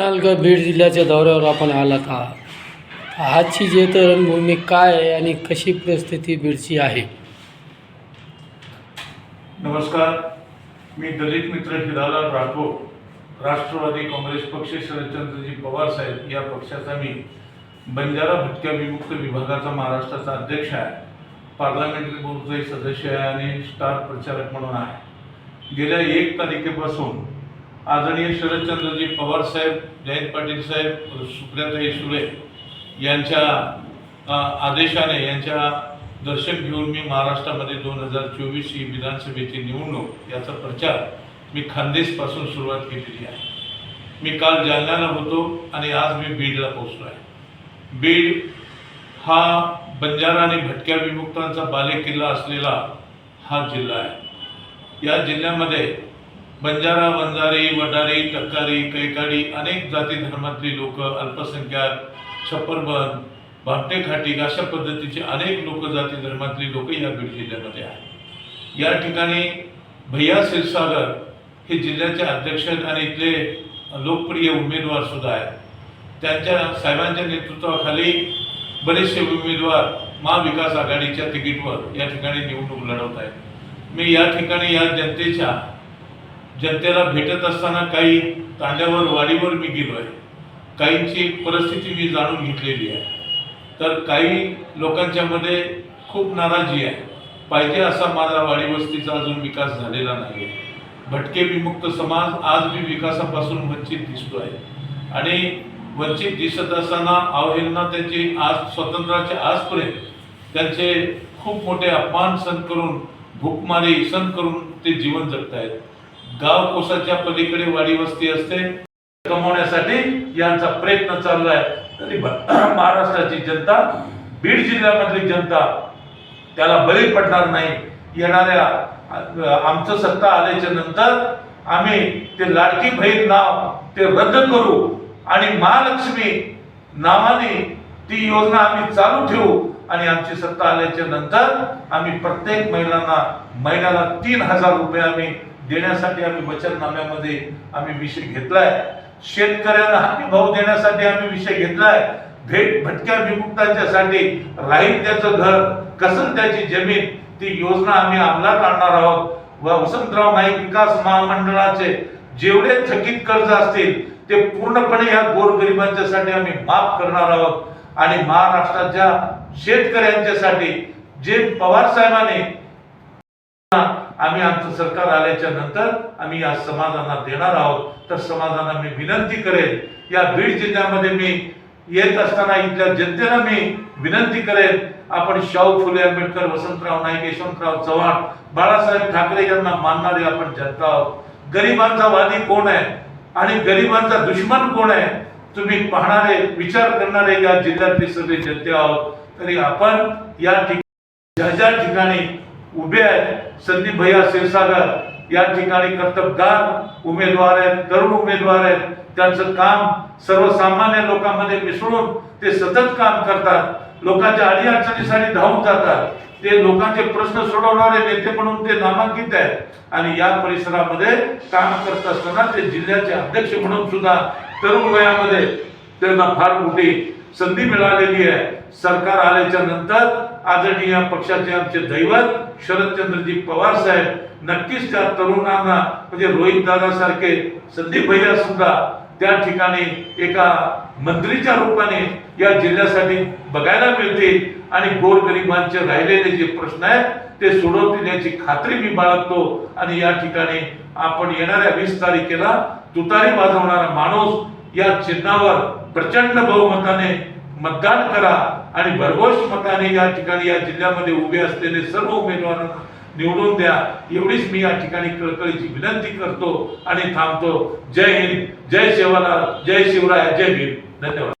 म्हणाल बीड जिल्ह्याच्या दौऱ्यावर आपण आलात आहात आजची जे तर रंगभूमी काय आहे आणि कशी परिस्थिती बीडची आहे? नमस्कार. मी दलित मित्र हिरालाल राठोड राष्ट्रवादी काँग्रेस पक्ष शरदचंद्रजी पवार साहेब या पक्षाचा मी. बंजारा भटक्या विमुक्त विभागाचा महाराष्ट्राचा अध्यक्ष आहे. पार्लमेंटरी बोर्डचे सदस्य आहे आणि स्टार प्रचारक म्हणून आहे. गेल्या एक तारखेपासून आदरणीय शरदचंद्रजी पवार साहेब जयंत पाटील साहेब सुप्रियाताई सुळे यांच्या आदेशाने यांच्या दर्शन घेऊन मी महाराष्ट्रामध्ये दोन हजार चोवीस ही विधानसभेची निवडणूक याचा प्रचार मी खानदेशपासून सुरुवात केलेली आहे. मी काल जालन्याला होतो आणि आज मी बीडला पोहोचलो आहे. बीड हा बंजारा आणि भटक्या विमुक्तांचा बालेकिल्ला असलेला हा जिल्हा आहे. या जिल्ह्यामध्ये बंजारा वंजारी वडारी टक्कारी कैकाडी अनेक जाती धर्मातली लोक अल्पसंख्याक छप्परबन भामटे खाटीक अशा पद्धतीचे अनेक लोक जाती धर्मातली लोक या बीड जिल्ह्यामध्ये आहेत. या ठिकाणी भैया क्षीरसागर हे जिल्ह्याचे अध्यक्ष आणि इथले लोकप्रिय उमेदवार सुद्धा आहेत. त्यांच्या साहेबांच्या नेतृत्वाखाली बरेचसे उमेदवार महाविकास आघाडीच्या तिकीटवर या ठिकाणी निवडणूक लढवत आहेत. मी या ठिकाणी या जनतेच्या जनतेला भेटत असताना काही तांड्यावर वाडीवर मी गेलो आहे. काहींची परिस्थिती मी जाणून घेतलेली आहे. तर काही लोकांच्यामध्ये खूप नाराजी आहे. पाहिजे असा माझा वाडीवस्तीचा अजून विकास झालेला नाही आहे भटके विमुक्त समाज आज मी विकासापासून वंचित दिसतो आहे आणि वंचित दिसत असताना अवहेलना त्यांची आज स्वातंत्र्याच्या आजपर्यंत त्यांचे खूप मोठे अपमान सहन करून भूकमारी सहन करून ते जीवन जगत आहेत गाव कोसाच्या पलीकडे वाडी वस्ती असते. कमवण्यासाठी यांचा प्रयत्न चाललाय. तरी महाराष्ट्राची जनता बीड जिल्ह्यामधली जनता त्याला बळी पडणार नाही. येणाऱ्या आमचं सत्ता आल्याच्यानंतर आम्ही ते लाडकी बहीण नाव ते रद्द करू आणि महालक्ष्मी नावाने ती योजना आम्ही चालू ठेवू आणि आमची सत्ता आल्याच्यानंतर आम्ही प्रत्येक महिलांना महिन्याला तीन हजार रुपये आम्ही देण्यासाठी आम्ही वचननाम्यामध्ये आम्ही विषय घेतलाय. शेतकऱ्यांना हमी भाव देण्यासाठी आम्ही विषय घेतलाय. भेट भटक्या विमुक्तांच्यासाठी राहील त्याचं घर कसं त्याची जमीन ती योजना आम्ही अंमलात आणणार आहोत. व वसंतराव नाईक विकास महामंडळाचे जेवढे थकीत कर्ज असतील ते पूर्णपणे या गोरगरिबांच्यासाठी आम्ही माफ करणार आहोत. आणि महाराष्ट्राच्या शेतकऱ्यांच्यासाठी जे पवार साहेबांनी आम्ही आमचं सरकार आल्याच्यानंतर आम्ही या समाजांना देणार आहोत. तर समाजांना मी विनंती करेन. या बीड जिल्ह्यामध्ये मी येत असताना इथल्या जनतेला मी विनंती करेन. आपण शाहू फुले आंबेडकर वसंतराव नाईक यशवंतराव चव्हाण बाळासाहेब ठाकरे यांना मानणारे आपण जनता आहोत. गरिबांचा वादी कोण आहे? आणि गरिबांचा दुश्मन कोण आहे? तुम्ही पाहणारे विचार करणारे या जिल्ह्यातले सगळे जनते आहोत. तरी आपण या ठिकाणी ज्या ज्या ठिकाणी उभे आहेत. संदीप भैया क्षीरसागर या ठिकाणी कर्तबगार उमेदवार आहेत तरुण उमेदवार आहेत. त्यांचं काम सर्वसामान्य लोकांमध्ये मिसळून ते सतत काम करतात. लोकांच्या अडीअडचणीसाठी धावून जातात. ते लोकांचे प्रश्न सोडवणारे नेते म्हणून ते नामांकित आहेत. आणि या परिसरामध्ये काम करत असताना ते जिल्ह्याचे अध्यक्ष म्हणून सुद्धा तरुण वयामध्ये त्यांना फार मोठी संधी मिळालेली आहे. सरकार आल्याच्यानंतर आदरणीय पक्षाचे आमचे दैवत शरदचंद्रजी पवार साहेब नक्कीच त्या तरुणांना म्हणजे रोहित दादा सारखे संदीप भैया सुद्धा त्या ठिकाणी एका मंत्रीच्या रूपाने या जिल्ह्यासाठी बघायला मिळतील. आणि गोरगरिबांचे राहिलेले जे प्रश्न आहेत ते सोडवतील याची खात्री मी बाळगतो. आणि या ठिकाणी आपण येणाऱ्या वीस तारखेला तुतारी वाजवणारा माणूस या चिन्हावर प्रचंड बहुमताने मतदान करा आणि भरघोष मताने या ठिकाणी या जिल्ह्यामध्ये उभे असलेले सर्व उमेदवारांना निवडून द्या. एवढीच मी या ठिकाणी कळकळीची विनंती करतो आणि थांबतो. जय हिंद. जय शिवाला जय शिवराय. जय भीम. धन्यवाद.